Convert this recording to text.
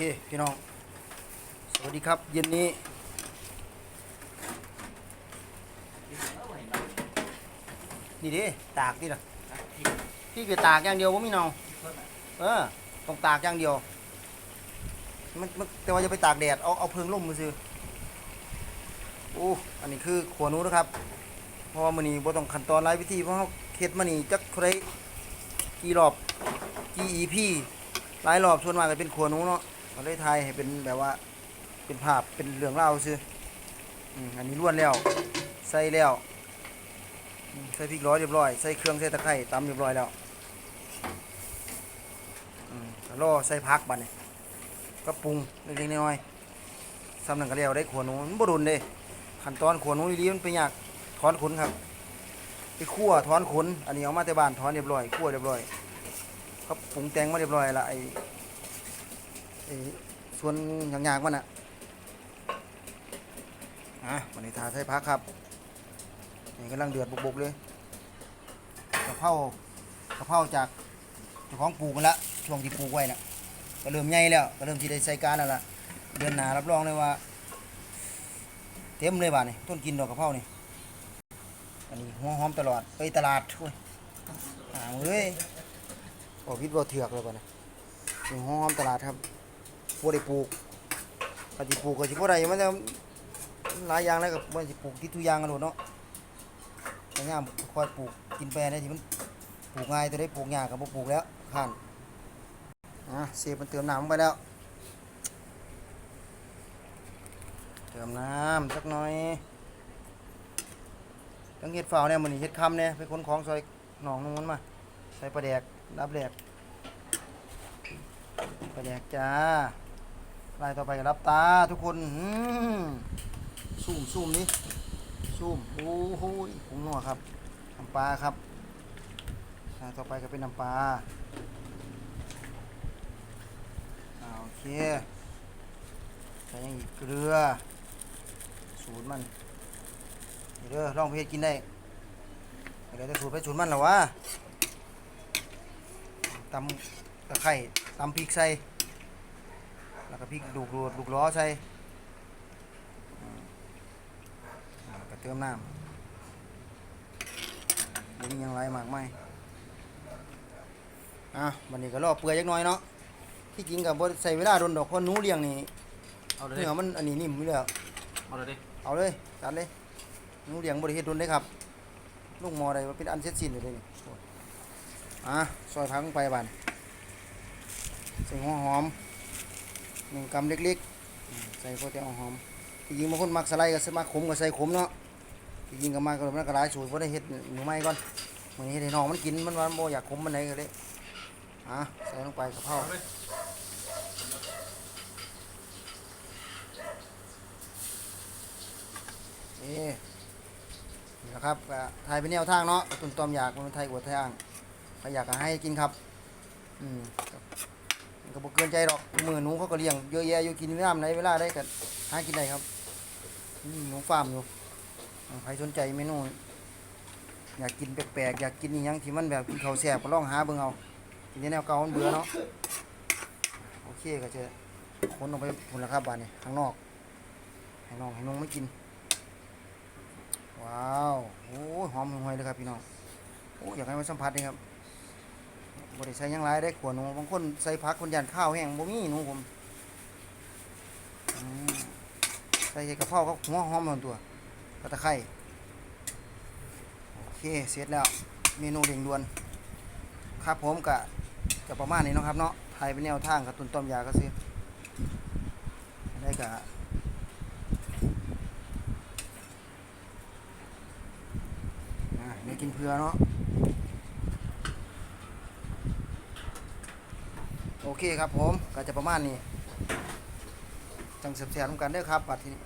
เคพี่น้อง สวัสดีครับเย็นนี้นี่ดิตากดิล่ะพี่ไปตากอย่างเดียวว่าไม่เนาเออต้องตากอย่างเดียวมันมันแต่ว่าจะไปตากแดดเอาเอาเพิงล่มมาซื้อโอ้อันนี้คือขัวนู้นะครับเพราะว่ามันนี้บ่ต้องขั้นตอนหลายวิธีเพราะเขาเฮ็ดมันนี่จักใครกี่รอบกี่ EP หลายรอบส่วนมากก็เป็นขัวนู้เนาะ ก็เลยทายให้เป็นแบบว่า เป็นภาพเป็นเรื่องเล่าซื้ออันนี้ล้วนแล้ว ใส่แล้ว ใส่พริกร้อยเรียบร้อย ใส่เครื่องใส่ตะไคร้ตำเรียบร้อยแล้วอืมแล้วรอใส่พักบัดนี่ก็ปรุงเล็กๆน้อยๆซ้ำนั่นก็แล้วได้ขวนูมันบ่รุนเด้ขั้นตอนขวนูดีๆมันเป็นยากถอนขนครับไปคั่วถอนขน อันนี้เอามาแต่บ้านถอนเรียบร้อยคั่วเรียบร้อยเขาปรุงแต่งมาเรียบร้อยละไอ ส่วนหยางๆมันอะอะวันนี้ทาใส่พักครับนี่กำลังเดือดบุกๆเลยกะเพรากะเพราจากเจ้าของปลูกกันละช่วงที่ปลูกไว้น่ะก็เริ่มใหญ่แล้วก็เริ่มที่ได้ใช้การแล้วล่ะเดือนหนารับรองเลยว่าเต็มเลยบ้านี่ต้นกินดอกกะเพรานี่อันนี้หัวหอมตลอดไปตลาดโอ้ยหาเอ้ยโอ้พิษบ่เถือกเลยบ้านี่นี่หัวหอมตลาดครับ บ่ได้ปลูกปฏิปลูกก็สิบ่ได้มันจะหลายอย่างแล้วก็บ่สิปลูกที่ทุกอย่างกันหมดเนาะพยายามคอยปลูกกินแปรได้ที่มันปลูกง่ายตัวได้ปลูกยากกับบ่ปลูกแล้วข้านอะเสียบมันเติมน้ำลงไปแล้ว เติมน้ำสักหน่อยต้องเฮ็ดฝ้าวเนี่ยมันนี่เฮ็ดคำเนี่ยไปขนของซอยหนองนู้นมา ใส่ปลาแดกรับแดกปลาแดกจ้า ลายต่อไปรับตาทุกคนซูมซูมนี่ซูมโอ้โหผงนัวครับน้ำปลาครับอ่าต่อไปก็เป็นน้ำปลาโอเคใส่ยังอีกเกลือ สูตรมันเด้อลองเพชรกินได้เดี๋ยวจะสูตรไปสูตรมันหรอวะตำตะไคร้ตำพริกใส่ แล้วก็พริกดูกรูดลูกล้อใส่อ่าก็เติมน้ำบ่มีหยังไรมากไหมายอะวันนี้ก็รอเปื่อยจักหน่อยเนาะที่จริงกับใส่เวลาโดนดอกเพราะหนูเลี้ยงนี่เอาเลยเนื้อมันอันนี้นิ่มอยู่แล้วเอาเลยดิเอาเลยจัดเลยหนูเลี้ยงบริเฮ็ดโดนได้ครับลูกหมอได้ว่าเป็นอันเสร็จสิ้นอยู่เลยนี่อะซอยพักลงไปบานใส่หัวหอม หนึ่งกำเล็กๆอืมใส่พอแต่เอาหอมที่จริงบางคนมักสไลด์ก็สมักขมก็ใส่ขมเนาะที่จริงก็มาก็มันก็หลายสูตรบ่ได้เฮ็ดหนูใหม่ก่อนมื้อนี้เฮ็ดให้น้องมันกินมันว่าบ่อยากขมมันไหนก็เลยอะใส่ลงไปกะเพราเอาเลยนี่นี่นะครับก็ถ่ายเป็นแนวทางเนาะตุนตอมอยากมันไทยอวดไทยอ่างใครอยากก็ให้กินครับ อืมครับมัน ก็บ่เกินใจหรอกมือหนูเขาก็เลี้ยงเยอะแยะอยู่กินน้ำไหนเวลาได้ก็หากินได้ครับอืมหนูฟาร์มอยู่ใครสนใจเมนูอยากกินแปลกๆอยากกินอหยังที่มันแบบกินข้าวแซ่บก็ลองหาเบิ่งเอากินแต่แนวเก่ามันเบื่อเนาะโอเคก็จะคนออกไปพุ่นลครับบ้านนี้ข้างนอกให้น้องให้น้องไม่กิน ว้าวโอ้หอมห่วยเลยครับพี่น้องโอ้ยอยากให้มาสัมผัสเลยครับ บริใส่หยังไรได้ขวหนูบางคนใส่ผักคนยันข้าวแห้งบ่มีหนูผมใส่กระเพราก็หัวหอมหมดตัวกระตะไคร้โอเคเสร็จแล้วเมนูเร่งด่วน ครับผมกะจะประมาณนี้นะครับเนาะไทยเป็นแนวทางกับตุนต้มยาก็ซื้อได้กะอะนี่กินเพื่อเนาะ โอเคครับผมก็จะประมาณนี้จังเสียบๆนำกันเด้อครับบัดทีนี้